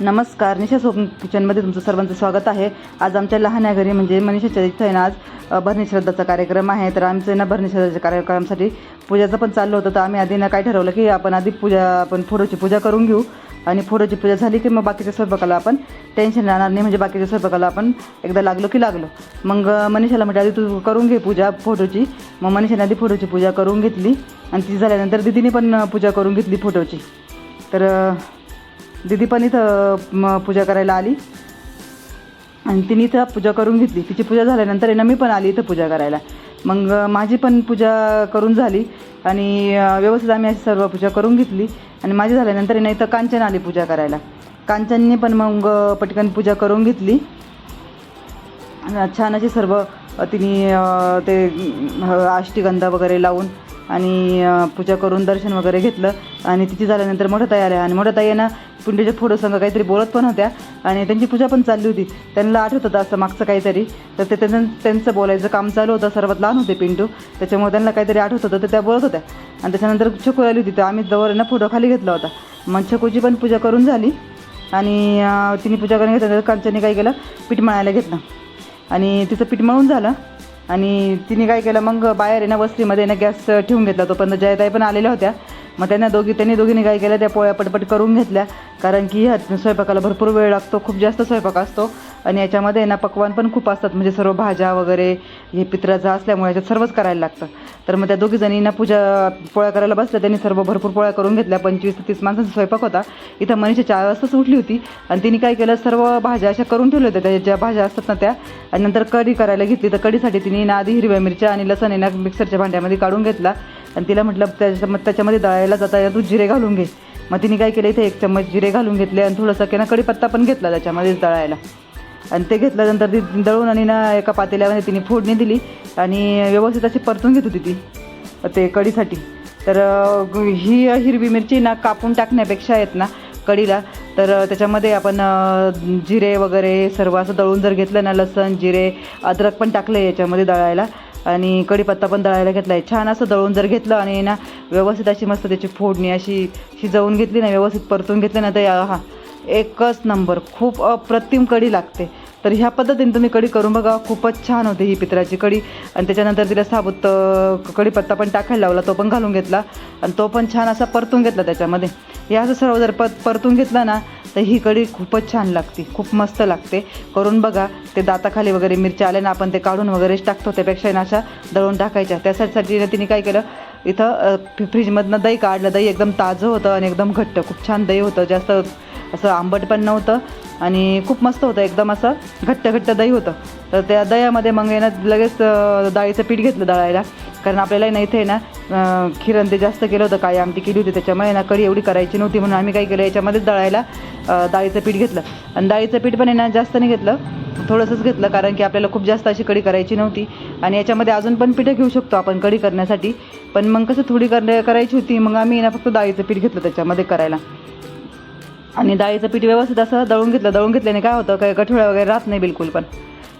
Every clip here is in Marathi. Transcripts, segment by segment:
नमस्कार निशा सोप किचनमध्ये तुमचं सर्वांचं स्वागत आहे. आज आमच्या लहान्या घरी म्हणजे मनीषाच्या इथं आहे ना आज भरणी श्रद्धाचा कार्यक्रम आहे. तर आमचं ना भरणी श्रद्धाच्या कार्यक्रमासाठी पूजाचं पण चाललं होतं. तर आम्ही आधी ना काय ठरवलं की आपण आधी पूजा आपण फोडोची पूजा करून घेऊ. आणि फोडोची पूजा झाली की मग बाकीच्या स्वयंपाकाला आपण टेन्शन राहणार नाही. म्हणजे बाकीच्या स्वयंपाकाला आपण एकदा लागलो की लागलो. मग मनीषाला म्हटलं आधी तू करून घे पूजा फोटोची मग मनीषाने आधी फोटोची पूजा करून घेतली. आणि ती झाल्यानंतर दिदीने पण पूजा करून घेतली फोटोची तर दीदी पण इथं पूजा करायला आली. आणि तिने इथं पूजा करून घेतली. तिची पूजा झाल्यानंतर आहे मी पण आली इथं पूजा करायला. मग माझी पण पूजा करून झाली. आणि व्यवस्थित आम्ही अशी सर्व पूजा करून घेतली. आणि माझी झाल्यानंतर आहे इथं कांचन आली पूजा करायला. कांचनने पण मग पटकन पूजा करून घेतली. आणि छान अशी सर्व तिने ते आष्टीगंधा वगैरे लावून आणि पूजा करून दर्शन वगैरे घेतलं. आणि तिची झाल्यानंतर मोठ्या ताई आल्या. आणि मोठ्या ताई ना पुंडीच्या फोटो काहीतरी बोलत पण होत्या. आणि त्यांची पूजा पण चालली होती. त्यांना आठवत होतं असं मागचं काहीतरी. तर ते त्यांचं त्यांचं बोलायचं काम चालू होतं. सर्वात लहान होते पिंटू. त्याच्यामुळे त्यांना काहीतरी आठवत होतं. तर त्या बोलत होत्या. आणि त्याच्यानंतर छकू आली होती. तर आम्ही जवळ ना फोटो खाली घेतला होता. मग छकूची पण पूजा करून झाली. आणि तिने पूजा करून घेतल्यानंतर कांचनी काय केलं? पीठ मळायला घेतलं. आणि तिचं पीठ मळून झालं. आणि तिने काय केलं मग बाहेर आहे ना वस्तीमध्ये ना गॅस ठेवून घेतला तोपर्यंत जयताई पण आलेल्या होत्या. मग त्यांना दोघी त्यांनी दोघींनी काय केलं? त्या पोळ्या पटपट करून घेतल्या. कारण की ह्या स्वयंपाकाला भरपूर वेळ लागतो. खूप जास्त स्वयंपाक असतो. आणि याच्यामध्ये ना पकवान पण खूप असतात. म्हणजे सर्व भाज्या वगैरे हे पित्राचा असल्यामुळे याच्यात सर्वच करायला लागतं. तर मग त्या दोघी जणींना पूजा पोळ्या करायला बसल्या. त्यांनी सर्व भरपूर पोळ्या करून घेतल्या. पंचवीस ते तीस माणसांचा स्वयंपाक होता. इथं मनीषा चार वाजताच उठली होती. आणि तिने काय केलं? सर्व भाज्या अशा करून ठेवल्या होत्या. त्या ज्या भाज्या असतात ना त्या. आणि नंतर कढी करायला घेतली. तर कढीसाठी तिने ना आधी हिरव्या मिरच्या आणि लसण आहे ना मिक्सरच्या भांड्यामध्ये काढून घेतला. आणि तिला म्हटलं त्याच्या मग त्याच्यामध्ये दळायला जाता या तू जिरे घालून घे. मग तिने काय केलं इथे एक चम्मच जिरे घालून घेतले आणि थोडंसं की ना कडीपत्ता पण घेतला त्याच्यामध्ये दळायला. आणि ते घेतल्यानंतर ती दळून आणि ना एका पातेल्यामध्ये तिने फोडणी दिली आणि व्यवस्थित अशी परतून घेत होती ती ते कढीसाठी. तर ही हिरवी मिरची ना कापून टाकण्यापेक्षा आहेत ना कढीला तर त्याच्यामध्ये आपण जिरे वगैरे सर्व असं दळून जर घेतलं ना लसण जिरे अद्रक पण टाकलं याच्यामध्ये दळायला. आणि कढीपत्ता पण दळायला घेतला आहे छान असं दळून जर घेतलं आणि ना व्यवस्थित अशी मस्त त्याची फोडणी अशी शिजवून घेतली ना व्यवस्थित परतून घेतलं ना तर हा एकच नंबर. खूप अप्रतिम कढी लागते. तर ह्या पद्धतीने तुम्ही कढी करून बघा. खूपच छान होते ही पित्राची कढी. आणि त्याच्यानंतर तिला साबूत कढीपत्ता पण टाकायला लावला तो पण घालून घेतला. आणि तो पण छान असा परतून घेतला त्याच्यामध्ये. हे असं सर्व जर प परतून घेतलं ना तर ही कढी खूपच छान लागते खूप मस्त लागते. करून बघा ते दाताखाली वगैरे मिरच्या आल्या ना आपण ते काढून वगैरेच टाकतो त्यापेक्षा ना अशा दळून टाकायच्या. त्यासाठी तिने काय केलं इथं फ्रीजमधनं दही काढलं दही एकदम ताजं होतं आणि एकदम घट्ट खूप छान दही होतं जास्त असं आंबट पण नव्हतं आणि खूप मस्त होतं एकदम असं घट्ट घट्ट दही होतं. तर त्या दह्यामध्ये मग येणं लगेच डाळीचं पीठ घेतलं दळायला. कारण आपल्याला ना इथे ना खिरण ते जास्त केलं होतं काय आमटी केली होती त्याच्यामुळे ना कढी एवढी करायची नव्हती म्हणून आम्ही काय केलं याच्यामध्येच दळायला डाळीचं पीठ घेतलं. आणि डाळीचं पीठ पण आहे ना जास्त नाही घेतलं थोडंसंच घेतलं कारण की आपल्याला खूप जास्त अशी कढी करायची नव्हती. आणि याच्यामध्ये अजून पण पिठं घेऊ शकतो आपण कढी करण्यासाठी. पण मग कसं थोडी करण्या करायची होती मग आम्ही ना फक्त डाळीचं पीठ घेतलं त्याच्यामध्ये करायला. आणि डाळीचं पीठ व्यवस्थित असं दळून घेतलं दळून घेतल्याने काय होतं काय गठोळ्या वगैरे राहत नाही बिलकुल पण.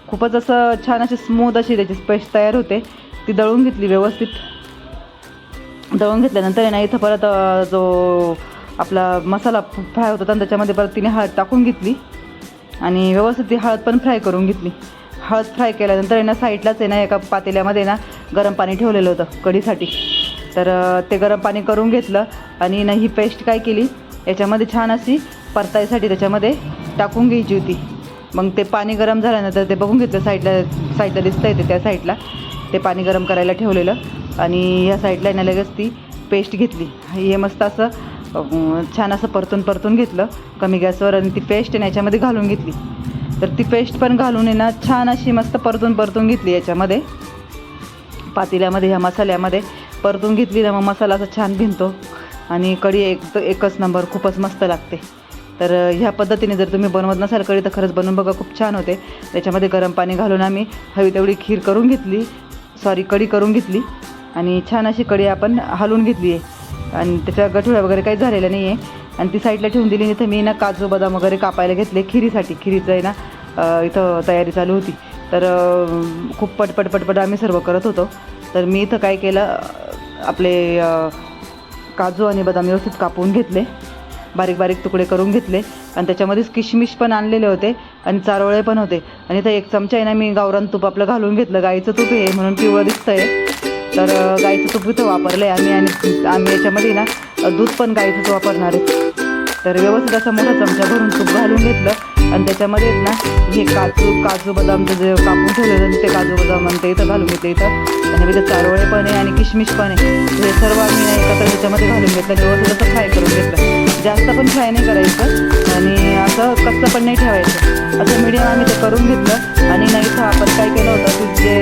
खूपच असं छान अशी स्मूथ अशी त्याची पेस्ट तयार होते. ती दळून घेतली व्यवस्थित. दळून घेतल्यानंतर ना इथं परत जो आपला मसाला फ्राय होता ना त्याच्यामध्ये परत तिने हळद टाकून घेतली. आणि व्यवस्थित ती हळद पण फ्राय करून घेतली. हळद फ्राय केल्यानंतर आहे ना साईडलाच आहे ना एका पातेल्यामध्ये ना गरम पाणी ठेवलेलं होतं कढीसाठी. तर ते गरम पाणी करून घेतलं आणि ना ही पेस्ट काय केली? याच्यामध्ये छान अशी परतायसाठी त्याच्यामध्ये टाकून घ्यायची होती. मग ते पाणी गरम झाल्यानंतर ते बघून घेतलं साईडला साईडला दिसतं येते त्या साईडला. ते पाणी गरम करायला ठेवलेलं आणि ह्या साईडला येण्या लगेच ती पेस्ट घेतली. हे मस्त असं छान असं परतून परतून घेतलं कमी गॅसवर आणि ती पेस्ट आहे याच्यामध्ये घालून घेतली. तर ती पेस्ट पण घालून आहे ना छान अशी मस्त परतून परतून घेतली याच्यामध्ये. पातेल्यामध्ये ह्या मसाल्यामध्ये परतून घेतली ना मग मसाला असा छान भिनतो. आणि कढी एक एकच नंबर खूपच मस्त लागते. तर ह्या पद्धतीने जर तुम्ही बनवत नसाल कढी तर खरंच बनवून बघा खूप छान होते. त्याच्यामध्ये गरम पाणी घालून आम्ही हवी तेवढी खीर करून घेतली. सॉरी कढी करून घेतली. आणि छान अशी कढी आपण हलवून घेतली आहे आणि त्याच्या गठुळ्या वगैरे काही झालेल्या नाही आहे आणि ती साईडला ठेवून दिली इथं मी ना काजू बदाम वगैरे कापायला घेतले खिरीसाठी. खिरीचं आहे ना इथं तयारी चालू होती. तर खूप पटपट पटपट आम्ही सर्व करत होतो. तर मी इथं काय केलं आपले काजू आणि बदाम व्यवस्थित कापून घेतले. बारीक बारीक तुकडे करून घेतले. आणि त्याच्यामध्येच किशमिश पण आणलेले होते आणि चारोळे पण होते. आणि इथं एक चमचा आहे ना मी गावरान तूप आपलं घालून घेतलं. गाईचं तूप आहे म्हणून पिवळं दिसतंय. तर गाईचं तूप इथं वापरलं आहे आम्ही आणि आम्ही याच्यामध्ये ना दूध पण गाईचंच वापरणार आहे. तर व्यवस्थित असा मोठा चमचा भरून तूप घालून घेतलं. आणि त्याच्यामध्ये ना हे काजू काजू बदामचं जे कापून ठेवलेलं ते काजू बदाम आणि ते इथं घालून घेतलं इथं. आणि इथं चारोळे पण आहे आणि किशमिश पण आहे. हे सर्व आम्ही नाही एकत्र त्याच्यामध्ये घालून घेतलं. आणि व्यवस्थित असं फ्राय करून घेतलं. जास्त पण फ्राय नाही करायचं. आणि असं कच्चं पण नाही ठेवायचं. असं मीडियम आम्ही ते करून घेतलं. आणि नाही तर आपण काय केलं होतं की जे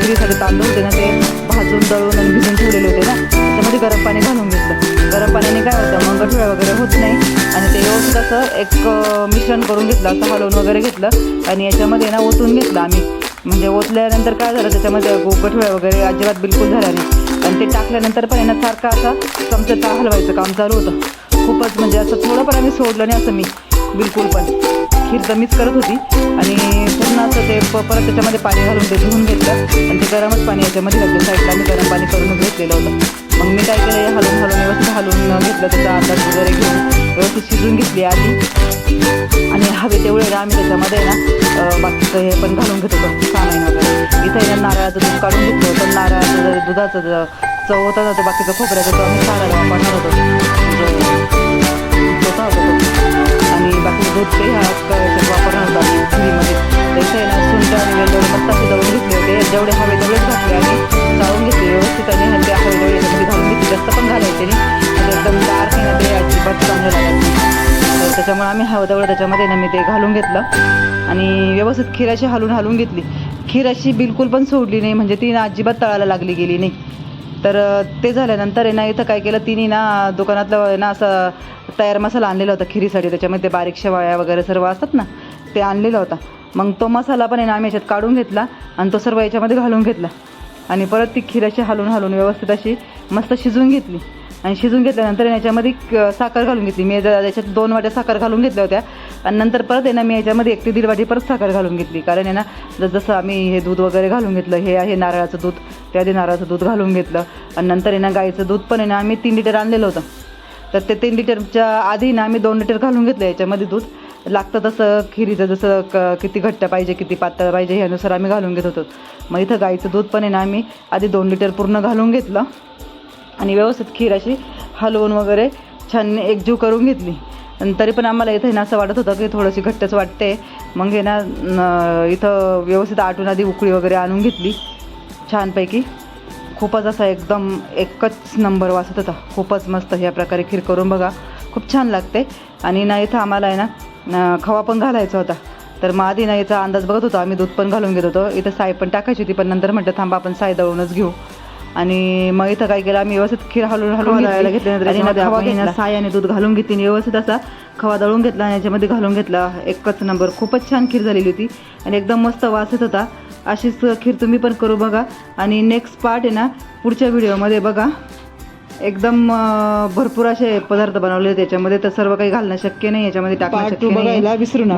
खिरीसाठी तांदूळ होते ना ते भाजून दळून आणि भिजून ठेवलेले होते ना. त्याच्यामध्ये गरम पाणी घालून घेतलं. गरम पाण्याने काय होतं मग गठुळ्या वगैरे होत नाही. आणि असं एक मिश्रण करून घेतलं असं हलवून वगैरे घेतलं आणि याच्यामध्ये ना ओतून घेतलं आम्ही. म्हणजे ओतल्यानंतर काय झालं त्याच्यामध्ये गो- वगैरे अजिबात बिलकुल झाल्या नाही आणि ते टाकल्यानंतर पण आहे ना सारखं असं हलवायचं काम चालू होतं. खूपच म्हणजे असं थोडं पण आम्ही सोडलं नाही असं मी बिलकुल पण. खीर जमीच करत होती. आणि पूर्ण असं ते प- परत त्याच्यामध्ये पाणी घालून ते धुवून घेतलं. आणि ते गरमच पाणी याच्यामध्ये घातलं. साईडला आम्ही गरम पाणी करून घेतलेलं होतं. मग मी काय केलं हे हलवून हलवून व्यवस्थित हलवून घेतलं त्याचा अंदाज वगैरे घेऊन व्यवस्थित शिजून घेतली आधी. आणि हवे तेवढे ना आम्ही त्याच्यामध्ये ना बाकीचं हे पण घालून घेत होतो सामान वगैरे. इथं आहे ना नारळाचं दूध काढून घेतलं होतं. नारळाचं जे दुधाचं चव होता ना तो बाकीचं खोबऱ्याचं तो आम्ही साराला वापरणार होतो. म्हणजे होता होता आणि बाकीचं दूध ते ह्या वापरणार होतो आम्ही खिरीमध्ये त्याचं आहे ना सुंठ आणि वेलदोडे मस्त असे घेतले होते. जेवढे हवे तेवढेच घातले आणि चाळून घेतले व्यवस्थित. त्याच्यामुळे आम्ही हवं तेवढं त्याच्यामध्ये ना मी ते घालून घेतलं. आणि व्यवस्थित खीर अशी हलून हलून घेतली. खीर अशी बिलकुल पण सोडली नाही म्हणजे ती ना अजिबात तळायला लागली गेली नाही. तर ते झाल्यानंतर आहे ना इथं काय केलं तिने ना दुकानातलं ना असं तयार मसाला आणलेला होता खिरीसाठी. त्याच्यामध्ये बारीक शेवाळ्या वगैरे सर्व असतात ना ते आणलेला होता. मग तो मसाला पण आहे ना आम्ही याच्यात काढून घेतला आणि तो सर्व याच्यामध्ये घालून घेतला. आणि परत ती खीर अशी हलवून हलवून व्यवस्थित अशी मस्त शिजून घेतली. आणि शिजून घेतल्यानंतर याच्यामध्ये क- साखर घालून घेतली. मी याच्यात दोन वाट्या साखर घालून घेतल्या होत्या. आणि नंतर परत आहे ना मी याच्यामध्ये एक ते दीड वाटी परत साखर घालून घेतली. कारण आहे ना जसं आम्ही हे दूध वगैरे घालून घेतलं हे आहे नारळाचं दूध. त्याआधी नारळाचं दूध घालून घेतलं. आणि नंतर आहे ना गाईचं दूध पण आहे ना आम्ही तीन लिटर आणलेलं होतं. तर ते तीन लिटरच्या आधी ना आम्ही दोन लिटर घालून घेतलं याच्यामध्ये दूध. लागतं तसं खिरीचं जसं क किती घट्ट पाहिजे किती पातळ पाहिजे ह्यानुसार आम्ही घालून घेत होतो. मग इथं गाईचं दूध पण आहे ना आम्ही आधी दोन लिटर पूर्ण घालून घेतलं. आणि व्यवस्थित खीर अशी हलवून वगैरे छान एकजीव करून घेतली. आणि तरी पण आम्हाला इथं आहे ना असं वाटत होतं की थोडीशी घट्टच वाटते. मग हे ना इथं व्यवस्थित आटून आधी उकळी वगैरे आणून घेतली. छानपैकी. खूपच असा एकदम एकच नंबर वाचत होता. खूपच मस्त ह्या प्रकारे खीर करून बघा. खूप छान लागते. आणि ना इथं आम्हाला आहे ना खवा पण घालायचा होता. तर मग आधी ना याचा अंदाज बघत होतो. आम्ही दूध पण घालून घेत होतो. इथं साय पण टाकायची होती पण नंतर म्हटलं थांबा आपण साय दळूनच घेऊ. आणि मग इथं काय केलं आम्ही व्यवस्थित खीर हलवून हलवून दळायला घेतली. घेतल्यानंतर आणि याच्यामध्ये खवा आपण घेतला. साय आणि दूध घालून घेतली. व्यवस्थित असा खवा दळून घेतला आणि याच्यामध्ये घालून घेतला. एकच नंबर. खूपच छान खीर झालेली होती. आणि एकदम मस्त वास येत होता. अशीच खीर तुम्ही पण करू बघा. आणि नेक्स्ट पार्ट आहे ना पुढच्या व्हिडिओमध्ये बघा. एकदम भरपूर असे पदार्थ बनवले त्याच्यामध्ये तर सर्व काही घालणं शक्य नाही. याच्यामध्ये टाकणं शक्य नाही. विसरू नका.